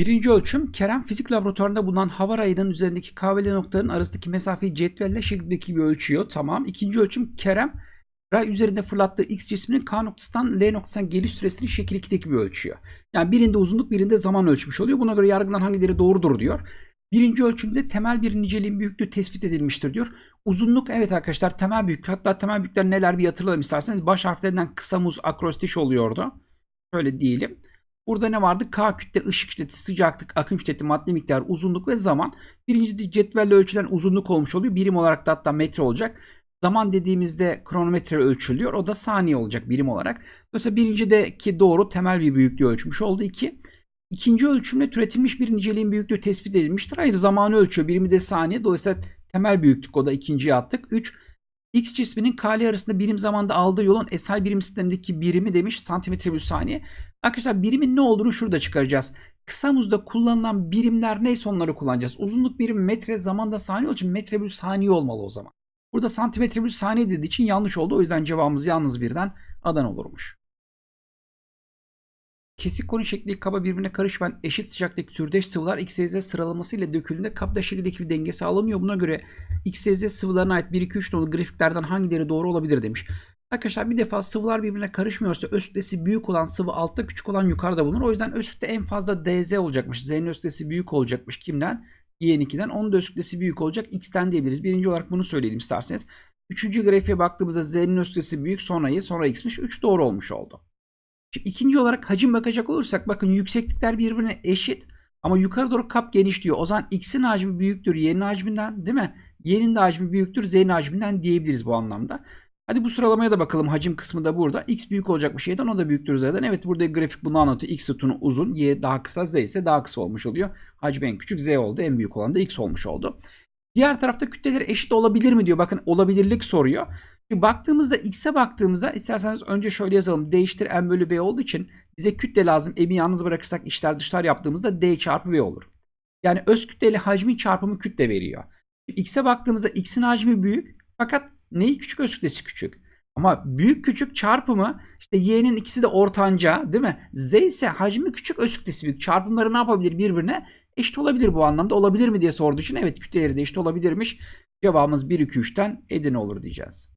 Birinci ölçüm Kerem fizik laboratuvarında bulunan hava rayının üzerindeki kahveli noktaların arasındaki mesafeyi cetvelle şeklindeki gibi ölçüyor. Tamam. İkinci ölçüm Kerem ray üzerinde fırlattığı x cisminin K noktasından L noktasına geliş süresini şekil 2'deki gibi ölçüyor. Yani birinde uzunluk birinde zaman ölçmüş oluyor. Buna göre yargılanan hangileri doğrudur diyor. Birinci ölçümde temel bir niceliğin büyüklüğü tespit edilmiştir diyor. Uzunluk evet arkadaşlar temel büyüklük. Hatta temel büyüklükler neler bir hatırlayalım isterseniz. Baş harflerinden kısa muz akrostiş oluyordu. Şöyle diyelim. Burada ne vardı? K kütle, ışık şiddeti, sıcaklık, akım şiddeti, madde miktarı, uzunluk ve zaman. Birinci cetvelle ölçülen uzunluk olmuş oluyor. Birim olarak da hatta metre olacak. Zaman dediğimizde kronometre ölçülüyor. O da saniye olacak birim olarak. Dolayısıyla birincideki doğru temel bir büyüklüğü ölçmüş oldu. 2. İkinci ölçümle türetilmiş bir niceliğin büyüklüğü tespit edilmiştir. Hayır zamanı ölçüyor. Birimi de saniye. Dolayısıyla temel büyüklük o da ikinciye attık. 3. X cisminin kale arasında birim zamanda aldığı yolun SI birim sistemindeki birimi demiş santimetre bölü saniye. Arkadaşlar birimin ne olduğunu şurada çıkaracağız. Kısa muzda kullanılan birimler neyse onları kullanacağız. Uzunluk birim metre zamanda saniye olduğu için metre bölü saniye olmalı o zaman. Burada santimetre bölü saniye dediği için yanlış oldu. O yüzden cevabımız yalnız birden adan olurmuş. Kesik konu şekli kaba birbirine karışmayan eşit sıcaktaki türdeş sıvılar XYZ sıralaması ile döküldüğünde kapta şekildeki bir denge sağlanıyor. Buna göre XYZ sıvılarına ait 1 2 3 nolu grafiklerden hangileri doğru olabilir demiş. Arkadaşlar bir defa sıvılar birbirine karışmıyorsa öz kütlesi büyük olan sıvı altta küçük olan yukarıda bulunur. O yüzden öz kütle en fazla DZ olacakmış. Z'nin öz kütlesi büyük olacakmış. Kimden? Y2'den. Onun da öz kütlesi büyük olacak. X'ten diyebiliriz. Birinci olarak bunu söyleyelim isterseniz. Üçüncü grafiğe baktığımızda Z'nin öz kütlesi büyük sonra Y sonra X'miş. 3 doğru olmuş oldu. Şimdi ikinci olarak hacim bakacak olursak bakın yükseklikler birbirine eşit. Ama yukarı doğru kap geniş diyor. O zaman x'in hacmi büyüktür y'nin hacminden değil mi? Y'nin de hacmi büyüktür z'nin hacminden diyebiliriz bu anlamda. Hadi bu sıralamaya da bakalım. Hacim kısmı da burada. X büyük olacak bir şeyden o da büyüktür z'den. Evet burada grafik bunu anlatıyor. X sütunu uzun, y daha kısa, z ise daha kısa olmuş oluyor. Hacmi en küçük z oldu. En büyük olan da x olmuş oldu. Diğer tarafta kütleleri eşit olabilir mi diyor. Bakın olabilirlik soruyor. Şimdi baktığımızda x'e baktığımızda isterseniz önce şöyle yazalım. D eşittir m bölü b olduğu için bize kütle lazım. M'i yalnız bırakırsak işler dışlar yaptığımızda d çarpı b olur. Yani öz kütleli hacmin çarpımı kütle veriyor. X'e baktığımızda x'in hacmi büyük fakat neyi küçük öz kütlesi küçük. Ama büyük küçük çarpımı işte y'nin ikisi de ortanca değil mi? Z ise hacmi küçük öz kütlesi büyük. Çarpımları ne yapabilir birbirine? Eşit olabilir bu anlamda. Olabilir mi diye sorduğu için evet kütleleri de eşit olabilirmiş. Cevabımız 1 2 3'ten Edirne olur diyeceğiz.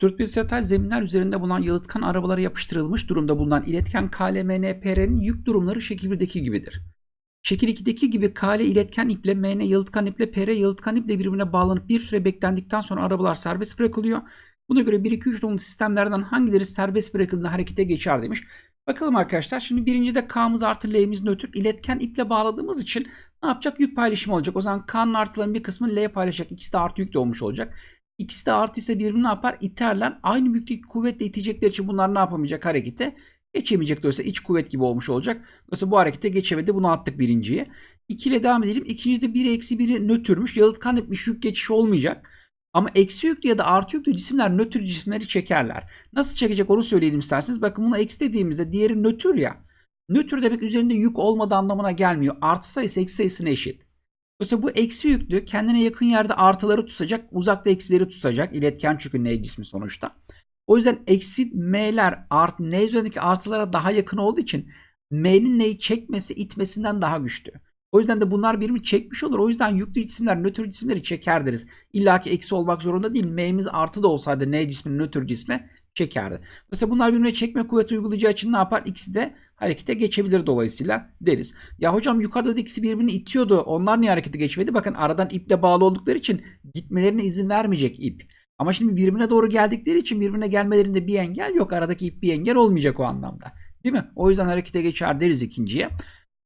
Sürtbisyatal zeminler üzerinde bulunan yalıtkan arabalara yapıştırılmış durumda bulunan iletken KLMNPR'nin yük durumları şekil 1'deki gibidir. Şekil 2'deki gibi KL iletken iple MN yalıtkan iple PR yalıtkan iple birbirine bağlanıp bir süre beklendikten sonra arabalar serbest bırakılıyor. Buna göre 1 2 3 nolu sistemlerden hangileri serbest bırakıldığında harekete geçer demiş. Bakalım arkadaşlar şimdi birincide K'mız artı L'miz nötr iletken iple bağladığımız için ne yapacak? Yük paylaşımı olacak. O zaman K'nın artıların bir kısmı L paylaşacak. İkisi de artı yük de olacak. İkisi de artı ise birbirini ne yapar? İterler. Aynı büyüklük kuvvetle itecekleri için bunlar ne yapamayacak harekete? Geçemeyecek dolayısıyla iç kuvvet gibi olmuş olacak. Dolayısıyla bu harekete geçemedi. Bunu attık birinciye. 2 ile devam edelim. İkincide 1 eksi 1'i nötrmüş. Yalıtkan etmiş yük geçişi olmayacak. Ama eksi yüklü ya da artı yüklü cisimler nötr cisimleri çekerler. Nasıl çekecek onu söyleyelim isterseniz. Bakın bunu eksi dediğimizde diğeri nötr ya. Nötr demek üzerinde yük olmadığı anlamına gelmiyor. Artı sayısı eksi sayısına eşit. Dolayısıyla bu eksi yüklü kendine yakın yerde artıları tutacak, uzakta eksileri tutacak. İletken çünkü N cismi sonuçta. O yüzden eksi M'ler artı N üzerindeki artılara daha yakın olduğu için M'nin N'yi çekmesi itmesinden daha güçlü. O yüzden de bunlar birbirini çekmiş olur. O yüzden yüklü cisimler nötr cisimleri çeker deriz. İlla ki eksi olmak zorunda değil. M'miz artı da olsaydı N cismini nötr cisme çekerdi. Mesela bunlar birbirine çekme kuvveti uygulayacağı için ne yapar? İkisi de harekete geçebilir dolayısıyla deriz. Ya hocam yukarıda da ikisi birbirini itiyordu. Onlar niye harekete geçmedi? Bakın aradan iple bağlı oldukları için gitmelerine izin vermeyecek ip. Ama şimdi birbirine doğru geldikleri için birbirine gelmelerinde bir engel yok. Aradaki ip bir engel olmayacak o anlamda. Değil mi? O yüzden harekete geçer deriz ikinciye.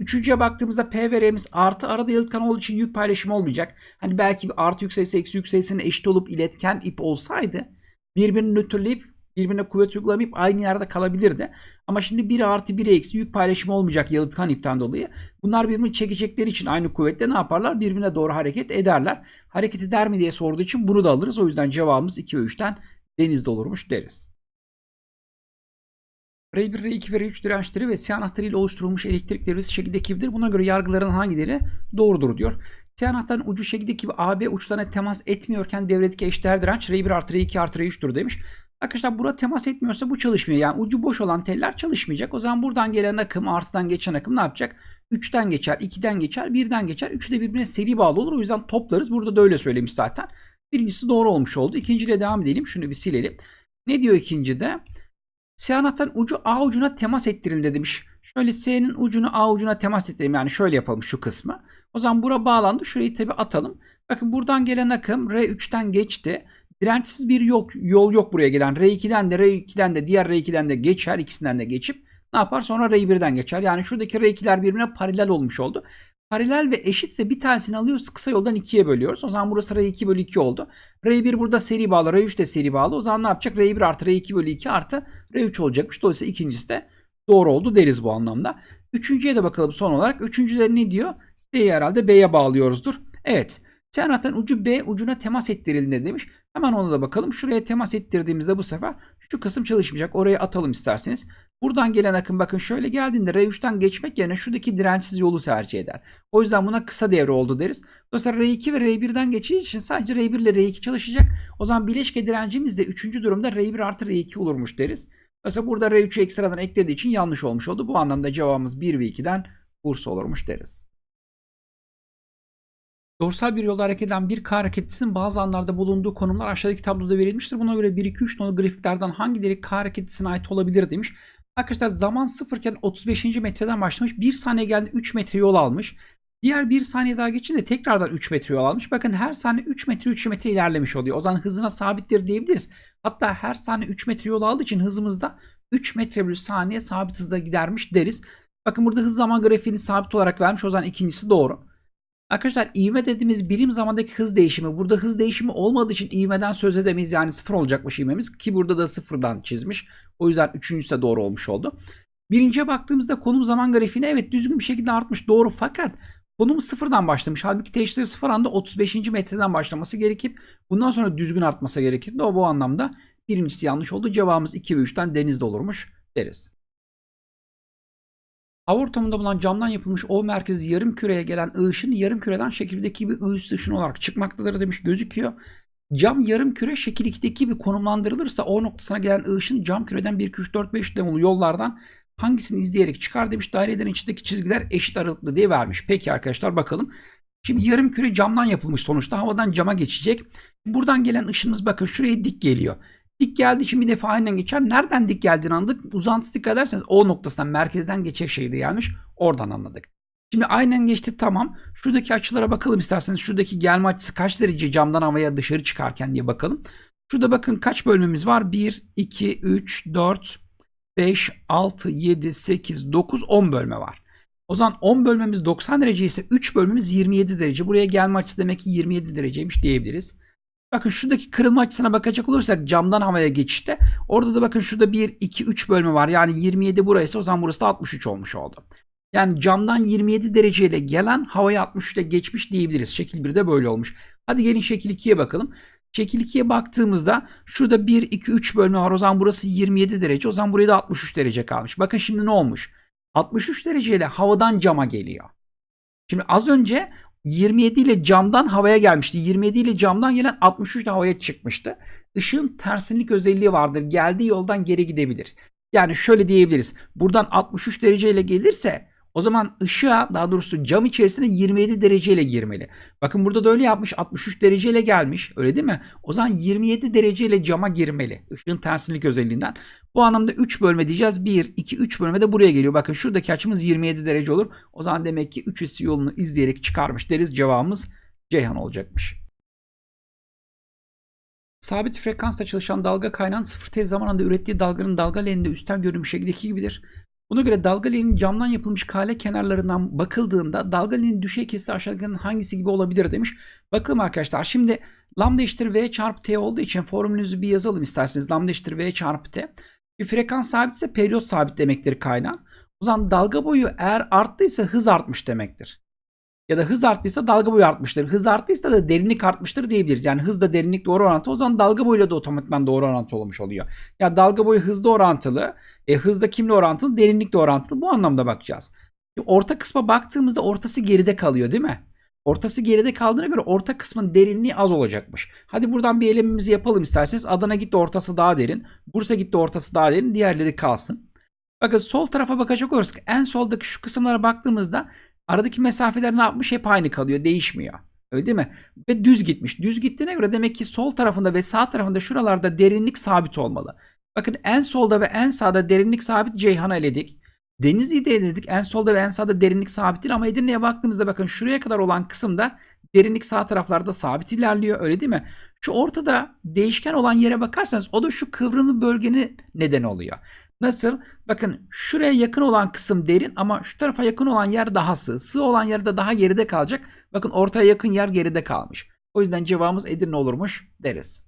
Üçüncüye baktığımızda P ve R'miz artı arada yalıtkan olduğu için yük paylaşımı olmayacak. Hani belki bir artı yük sayısı eksi yük sayısına eşit olup iletken ip olsaydı birbirini nötrleyip birbirine kuvvet uygulamayıp aynı yerde kalabilirdi. Ama şimdi 1 artı 1 eksi yük paylaşımı olmayacak yalıtkan ipten dolayı. Bunlar birbirini çekecekleri için aynı kuvvetle ne yaparlar? Birbirine doğru hareket ederler. Hareket eder mi diye sorduğu için bunu da alırız. O yüzden cevabımız 2 ve 3'ten denizde olurmuş deriz. R1, R2 ve R3 dirençleri ve S anahtarı ile oluşturulmuş elektrik devresi şekilde kibidir. Buna göre yargıların hangileri doğrudur diyor. S anahtarın ucu şekilde gibi AB uçlarına temas etmiyorken devredeki eşdeğer direnç R1 artı R2 artı R3'tür demiş. Arkadaşlar bura temas etmiyorsa bu çalışmıyor. Yani ucu boş olan teller çalışmayacak. O zaman buradan gelen akım artıdan geçen akım ne yapacak? 3'ten geçer, 2'den geçer, 1'den geçer. Üçü de birbirine seri bağlı olur. O yüzden toplarız. Burada da öyle söylemiş zaten. Birincisi doğru olmuş oldu. İkinciyle devam edelim. Şunu bir silelim. Ne diyor ikincide? S anahtarın ucu A ucuna temas ettirildi demiş. Şöyle S'nin ucunu A ucuna temas ettirelim. Yani şöyle yapalım şu kısmı. O zaman bura bağlandı. Şurayı tabi atalım. Bakın buradan gelen akım R3'ten geçti. Dirençsiz bir yol, yol yok buraya gelen. R2'den de R2'den de diğer R2'den de geçer. ikisinden de geçip ne yapar? Sonra R1'den geçer. Yani şuradaki R2'ler birbirine paralel olmuş oldu. Paralel ve eşitse bir tanesini alıyoruz kısa yoldan ikiye bölüyoruz. O zaman burası R2 bölü 2 oldu. R1 burada seri bağlı. R3 de seri bağlı. O zaman ne yapacak? R1 artı R2 bölü 2 artı R3 olacakmış. Dolayısıyla ikincisi de doğru oldu deriz bu anlamda. Üçüncüye de bakalım son olarak. Üçüncüde ne diyor? S'yi herhalde B'ye bağlıyoruzdur. Evet. Senatın ucu B ucuna temas ettirildi demiş. Hemen ona da bakalım. Şuraya temas ettirdiğimizde bu sefer şu kısım çalışmayacak. Oraya atalım isterseniz. Buradan gelen akım bakın şöyle geldiğinde R3'ten geçmek yerine şuradaki dirençsiz yolu tercih eder. O yüzden buna kısa devre oldu deriz. Dolayısıyla R2 ve R1'den geçeceği için sadece R1 ile R2 çalışacak. O zaman bileşke direncimiz de 3. durumda R1 artı R2 olurmuş deriz. Mesela burada R3'ü ekstradan eklediği için yanlış olmuş oldu. Bu anlamda cevabımız 1 ve 2'den Bursa olurmuş deriz. Doğrusal bir yolda hareket eden bir K hareketlisinin bazı anlarda bulunduğu konumlar aşağıdaki tabloda verilmiştir. Buna göre 1, 2, 3 nolu grafiklerden hangileri K hareketlisine ait olabilir demiş. Arkadaşlar zaman sıfırken 35. metreden başlamış. 1 saniye geldi 3 metre yol almış. Diğer 1 saniye daha geçince tekrardan 3 metre yol almış. Bakın her saniye 3 metre 3 metre ilerlemiş oluyor. O zaman hızına sabittir diyebiliriz. Hatta her saniye 3 metre yol aldığı için hızımızda 3 metre bölü saniye sabit hızda gidermiş deriz. Bakın burada hız zaman grafiğini sabit olarak vermiş. O zaman ikincisi doğru. Arkadaşlar ivme dediğimiz birim zamandaki hız değişimi. Burada hız değişimi olmadığı için ivmeden söz edemeyiz. Yani sıfır olacakmış ivmemiz. Ki burada da sıfırdan çizmiş. O yüzden üçüncüsü de doğru olmuş oldu. Birinciye baktığımızda konum zaman grafiğine evet düzgün bir şekilde artmış. Doğru fakat konum sıfırdan başlamış. Halbuki teşhir sıfır anda 35. metreden başlaması gerekip bundan sonra düzgün artması gerekirdi. O bu anlamda birincisi yanlış oldu. Cevabımız 2 ve 3'ten denizde olurmuş deriz. Hava ortamında bulunan camdan yapılmış O merkezi yarım küreye gelen ışın yarım küreden şekil 1'deki gibi I üstü ışın olarak çıkmaktadır demiş gözüküyor. Cam yarım küre şekil 2'deki gibi konumlandırılırsa O noktasına gelen ışın cam küreden 1, 2, 3, 4, 5 demolu yollardan hangisini izleyerek çıkar demiş. Dairelerin içindeki çizgiler eşit aralıklı diye vermiş. Peki arkadaşlar bakalım. Şimdi yarım küre camdan yapılmış sonuçta havadan cama geçecek. Buradan gelen ışınımız bakın şuraya dik geliyor. Dik geldiği için bir defa aynen geçer. Nereden dik geldiğini anladık. Uzantısı dikkat ederseniz o noktasından merkezden geçecek şeydi gelmiş. Oradan anladık. Şimdi aynen geçti tamam. Şuradaki açılara bakalım isterseniz. Şuradaki gelme açısı kaç derece camdan havaya dışarı çıkarken diye bakalım. Şurada bakın kaç bölmemiz var? 1, 2, 3, 4, 5, 6, 7, 8, 9, 10 bölme var. O zaman 10 bölmemiz 90 derece ise 3 bölmemiz 27 derece. Buraya gelme açısı demek ki 27 dereceymiş diyebiliriz. Bakın şuradaki kırılma açısına bakacak olursak camdan havaya geçişte orada da bakın şurada 1, 2, 3 bölme var. Yani 27 burası o zaman burası da 63 olmuş oldu. Yani camdan 27 dereceyle gelen havaya 63 ile geçmiş diyebiliriz. Şekil 1'de böyle olmuş. Hadi gelin şekil 2'ye bakalım. Şekil 2'ye baktığımızda şurada 1, 2, 3 bölme var. O zaman burası 27 derece. O zaman buraya da 63 derece kalmış. Bakın şimdi ne olmuş? 63 dereceyle havadan cama geliyor. Şimdi az önce 27 ile camdan havaya gelmişti. 27 ile camdan gelen 63 ile havaya çıkmıştı. Işığın tersinlik özelliği vardır. Geldiği yoldan geri gidebilir. Yani şöyle diyebiliriz. Buradan 63 dereceyle gelirse o zaman ışığa daha doğrusu cam içerisine 27 dereceyle girmeli. Bakın burada da öyle yapmış 63 dereceyle gelmiş öyle değil mi? O zaman 27 dereceyle cama girmeli. Işığın tersinlik özelliğinden. Bu anlamda 3 bölme diyeceğiz. 1, 2, 3 bölme de buraya geliyor. Bakın şuradaki açımız 27 derece olur. O zaman demek ki 3 üssü yolunu izleyerek çıkarmış deriz. Cevabımız Ceyhan olacakmış. Sabit frekansta çalışan dalga kaynağın sıfır tez zamanında ürettiği dalganın dalga leninde üstten görünmüş şekildeki gibidir. Buna göre dalga camdan yapılmış kale kenarlarından bakıldığında dalga düşey kesiti aşağıdakilerin hangisi gibi olabilir demiş. Bakalım arkadaşlar şimdi lambda eşittir v çarpı t olduğu için formülünüzü bir yazalım isterseniz. Lambda eşittir v çarpı t. Bir frekans sabitse periyot sabit demektir kaynağın. O zaman dalga boyu eğer arttıysa hız artmış demektir ya da hız arttıysa dalga boyu artmıştır. Hız arttıysa da derinlik artmıştır diyebiliriz. Yani hızda derinlik doğru orantılı o zaman dalga boyuyla da otomatikman doğru orantılı olmuş oluyor. Ya yani dalga boyu hızda orantılı, e, hızda kimle orantılı, derinlikle orantılı bu anlamda bakacağız. Orta kısma baktığımızda ortası geride kalıyor değil mi? Ortası geride kaldığına göre orta kısmın derinliği az olacakmış. Hadi buradan bir elemimizi yapalım isterseniz. Adana gitti ortası daha derin. Bursa gitti ortası daha derin. Diğerleri kalsın. Bakın sol tarafa bakacak olursak en soldaki şu kısımlara baktığımızda aradaki mesafeler ne yapmış? Hep aynı kalıyor. Değişmiyor. Öyle değil mi? Ve düz gitmiş. Düz gittiğine göre demek ki sol tarafında ve sağ tarafında şuralarda derinlik sabit olmalı. Bakın en solda ve en sağda derinlik sabit Ceyhan'ı eledik. Denizli'yi de eledik. En solda ve en sağda derinlik sabit değil ama Edirne'ye baktığımızda bakın şuraya kadar olan kısımda derinlik sağ taraflarda sabit ilerliyor. Öyle değil mi? Şu ortada değişken olan yere bakarsanız o da şu kıvrımlı bölgenin neden oluyor. Nasıl? Bakın şuraya yakın olan kısım derin ama şu tarafa yakın olan yer daha sığ. Sığ olan yer de daha geride kalacak. Bakın ortaya yakın yer geride kalmış. O yüzden cevabımız Edirne olurmuş deriz.